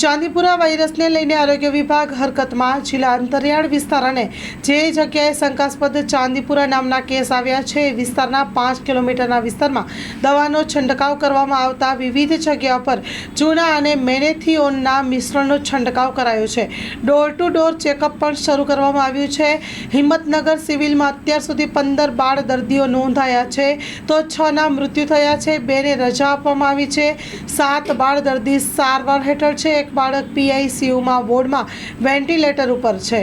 ચાંદીપુરા વાયરસને લઈને આરોગ્ય વિભાગ હરકતમાં જિલ્લા અંતરિયાળ વિસ્તાર અને જે જગ્યાએ શંકાસ્પદ ચાંદીપુરા નામના કેસ આવ્યા છે, એ વિસ્તારના પાંચ કિલોમીટરના વિસ્તારમાં દવાનો છંટકાવ કરવામાં આવતા વિવિધ જગ્યાઓ પર જૂના અને મેનેથિઓનના મિશ્રણનો છંટકાવ કરાયો છે. ડોર ટુ ડોર ચેકઅપ પણ શરૂ કરવામાં આવ્યું છે. હિંમતનગર સિવિલમાં અત્યાર સુધી પંદર બાળ દર્દીઓ નોંધાયા છે. તો છના મૃત્યુ થયા છે. બેને રજા આપવામાં આવી છે. સાત બાળ દર્દી સારવાર હેઠળ છે. એક બાળક પીઆઈસીયુમાં વોર્ડમાં વેન્ટિલેટર ઉપર છે.